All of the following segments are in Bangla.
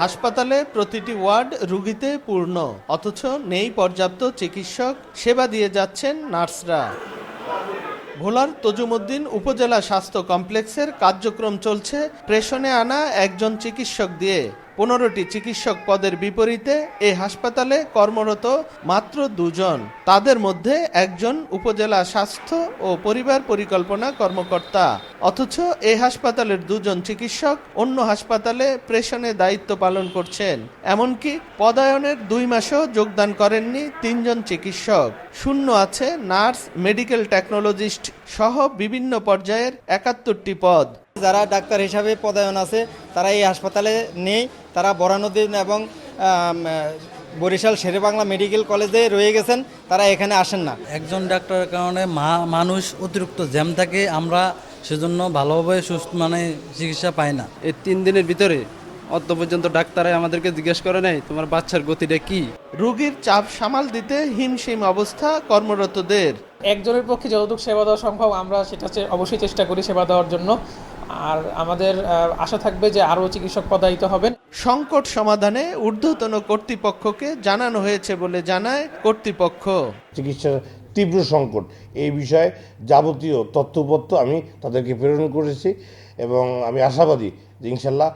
হাসপাতালে প্রতিটি ওয়ার্ড রুগীতে পূর্ণ, অথচ নেই পর্যাপ্ত চিকিৎসক, সেবা দিয়ে যাচ্ছেন নার্সরা। ভোলার তজুমুদ্দিন উপজেলা স্বাস্থ্য কমপ্লেক্সের কার্যক্রম চলছে প্রেশনে আনা একজন চিকিৎসক দিয়ে। পনেরোটি চিকিৎসক পদের বিপরীতে এই হাসপাতালে কর্মরত মাত্র দুজন। তাদের মধ্যে একজন উপজেলা স্বাস্থ্য ও পরিবার পরিকল্পনা কর্মকর্তা। অথচ এই হাসপাতালের দুজন চিকিৎসক অন্য হাসপাতালে প্রেষণে দায়িত্ব পালন করছেন। এমনকি পদায়নের দুই মাসেও যোগদান করেননি তিনজন চিকিৎসক। শূন্য আছে নার্স, মেডিকেল টেকনোলজিস্ট সহ বিভিন্ন পর্যায়ের একাত্তরটি পদ। যারা ডাক্তার হিসাবে পদায়ন আছে তারা এই হাসপাতালে নেই। তারা বরানুদ্দিন এবং বরিশাল শেরেবাংলা মেডিকেল কলেজে রয়ে গেছেন। তারা এখানে আসেন না। একজন ডাক্তারের কারণে মা- মানুষ অতিরিক্ত জ্যাম থাকে আমরা সেজন্য ভালোভাবে সুস্থ মানে চিকিৎসা পাই না। এই তিন দিনের ভিতরে অত পর্যন্ত ডাক্তারে আমাদেরকে জিজ্ঞেস করে নাই তোমার বাচ্চার গতিটা কি? রোগীর চাপ সামাল দিতে হিমশিম অবস্থা কর্মরতদের। একজনের পক্ষে যতটুকু সেবা দেওয়া সম্ভব আমরা সেটা অবশ্যই চেষ্টা করি সেবা দেওয়ার জন্য। আর আমাদের আশা থাকবে যে আরও চিকিৎসক পদায়িত হবেন। সংকট সমাধানে ঊর্ধ্বতন কর্তৃপক্ষকে জানানো হয়েছে বলে জানায় কর্তৃপক্ষ। চিকিৎসার তীব্র সংকট এই বিষয়ে যাবতীয় তথ্যপত্র আমি তাদেরকে প্রেরণ করেছি এবং আমি আশাবাদী যে ইনশাল্লাহ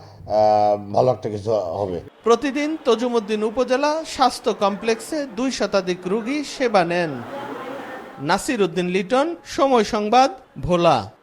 ভালো একটা কিছু হবে। প্রতিদিন তজুমুদ্দিন উপজেলা স্বাস্থ্য কমপ্লেক্সে দুই শতাধিক রোগী সেবা নেন। নাসির উদ্দিন লিটন সময় সংবাদ ভোলা।